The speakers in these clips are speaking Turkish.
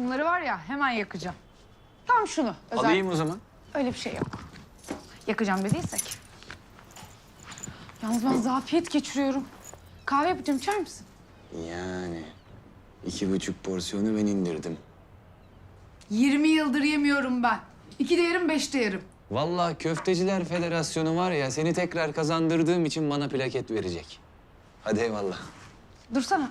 şunları var ya hemen yakacağım. Tam şunu. Özel. Alayım o zaman. Öyle bir şey yok. Yakacağım dediysek. Yalnız ben zafiyet geçiriyorum. Kahve yapacağım içer misin? Yani iki buçuk porsiyonu ben indirdim. 20 yıldır yemiyorum ben. İki de yerim, beş de yerim. Vallahi Köfteciler Federasyonu var ya seni tekrar kazandırdığım için bana plaket verecek. Hadi eyvallah. Dursana.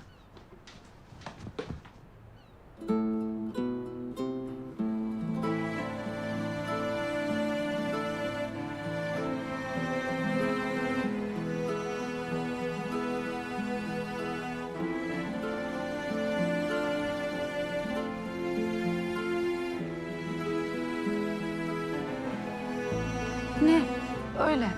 Öyle.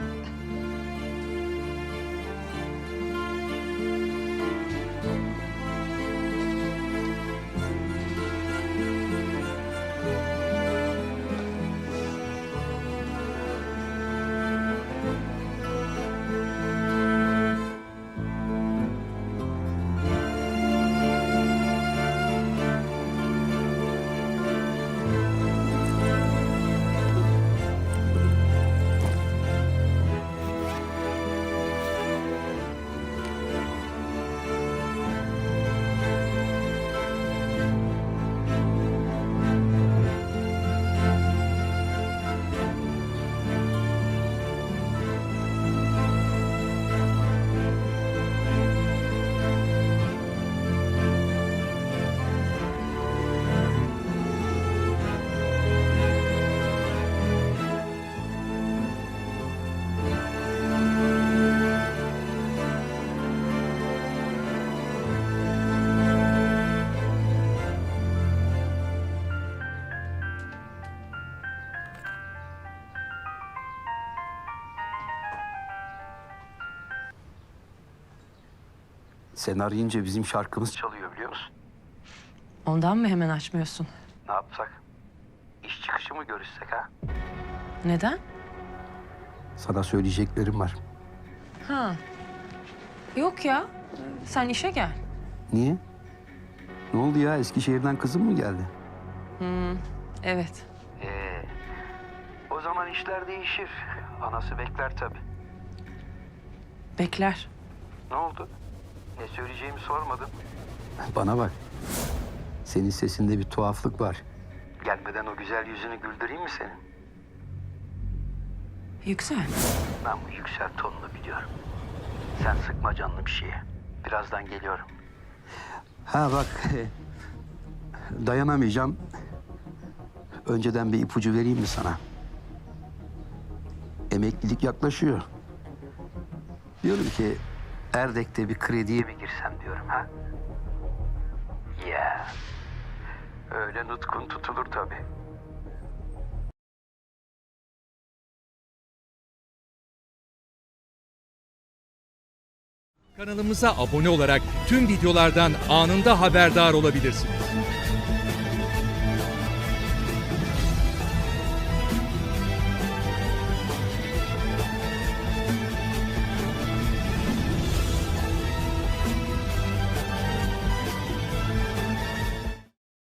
Sen arayınca bizim şarkımız çalıyor biliyor musun? Ondan mı hemen açmıyorsun? Ne yapsak? İş çıkışı mı görüşsek ha? Neden? Sana söyleyeceklerim var. Ha. Yok ya. Sen işe gel. Niye? Ne oldu ya? Eskişehir'den kızım mı geldi? Evet. Ee, o zaman işler değişir. Anası bekler tabii. Bekler. Ne oldu? Ne söyleyeceğimi sormadın. Bana bak. Senin sesinde bir tuhaflık var. Gelmeden o güzel yüzünü güldüreyim mi senin? Yüksel. Ben bu yüksel tonunu biliyorum. Sen sıkma canlı bir şeye. Birazdan geliyorum. Ha bak. Dayanamayacağım. Önceden bir ipucu vereyim mi sana? Emeklilik yaklaşıyor. Diyorum ki Erdek'te bir krediye mi girsem diyorum ha? Ya. Öyle nutkun tutulur tabii. Kanalımıza abone olarak tüm videolardan anında haberdar olabilirsiniz.